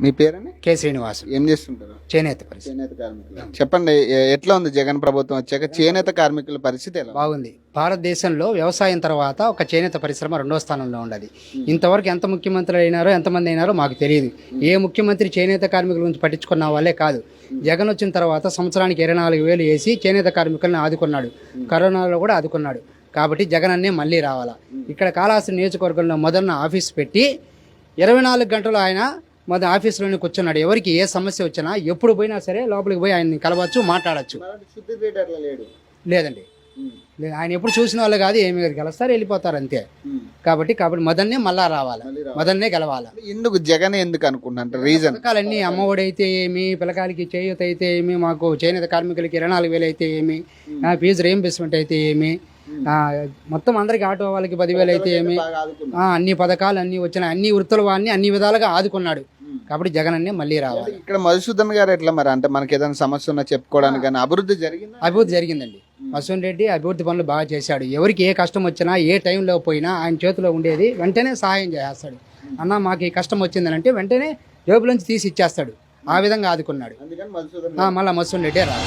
మీ పేరని K Srinivasu ఏం చేస్తుంటారు? చేనేత పరిస్థితి. చేనేత కార్మికులు. చెప్పండి ఎ- ఎట్లా ఉంది జగన్ ప్రభుత్వం వచ్చాక? చేనేత కార్మికుల పరిస్థితి ఎలా? బాగుంది. భారతదేశంలో వ్యవసాయం తర్వాత ఒక చేనేత పరిశ్రమ రెండో స్థానంలో ఉండదు. ఇంతవరకు ఎంత ముఖ్యమంత్రులు అయినారో ఎంతమంది అయినారో మాకు తెలియదు. ఏ ముఖ్యమంత్రి చేనేత కార్మికుల గురించి పట్టించుకున్న వాళ్ళే కాదు. జగన్ వచ్చిన తర్వాత సంవత్సరానికి ఇరవై నాలుగు వేలు వేసి చేనేత కార్మికులను ఆదుకున్నాడు. కరోనాలో కూడా ఆదుకున్నాడు. కాబట్టి జగన్ అన్నే మళ్ళీ రావాలా. ఇక్కడ కాళాస్త్రి నియోజకవర్గంలో మొదన్న ఆఫీస్ పెట్టి ఇరవై నాలుగు గంటలు ఆయన మొదటి ఆఫీస్లోనే కూర్చున్నాడు. ఎవరికి ఏ సమస్య వచ్చినా ఎప్పుడు పోయినా సరే లోపలికి పోయి ఆయన్ని కలవచ్చు మాట్లాడచ్చు. లేదండి. లేదు ఆయన ఎప్పుడు చూసిన వాళ్ళు కాదు ఏమి కాదు గెలుస్తారు వెళ్ళిపోతారు అంతే. కాబట్టి కాబట్టి మదన్నే మళ్ళా రావాలి. మదన్నే గెలవాలి. ఎందుకు జగన్ ఎందుకు అనుకుంటున్నారు రీజన్ పథకాలన్నీ అమ్మఒడి అయితే ఏమి పిల్లకాయలకి చేయూత అయితే ఏమి మాకు చేనేత కార్మికులకి ఇరవై నాలుగు వేలు అయితే ఏమి ఫీజు రీఎంబర్స్మెంట్ అయితే ఏమి మొత్తం అందరికి ఆటో వాళ్ళకి పదివేలు అయితే ఏమి అన్ని పథకాలు అన్ని వచ్చినాయి. అన్ని వృత్తుల వాడిని అన్ని విధాలుగా ఆదుకున్నాడు. కాబట్టి జగన్ అన్నే మళ్ళీ రావాలి. ఇక్కడ మధుసూదన్ గారు ఎట్లా మరి? అంటే మనకి ఏదైనా సమస్య ఉన్నా చెప్పుకోవడానికి కానీ అభివృద్ధి జరిగిందా? అభివృద్ధి జరిగిందండి. వసంత్ రెడ్డి అభివృద్ధి పనులు బాగా చేశాడు. ఎవరికి ఏ కష్టం వచ్చినా ఏ టైంలో పోయినా ఆయన చేతిలో ఉండేది వెంటనే సహాయం చేస్తాడు. అన్న మాకు ఈ కష్టం వచ్చిందని అంటే వెంటనే జేబులోంచి తీసి ఇచ్చేస్తాడు. ఆ విధంగా ఆదుకున్నాడు. మళ్ళా మసూన్ రెడ్డి రాదు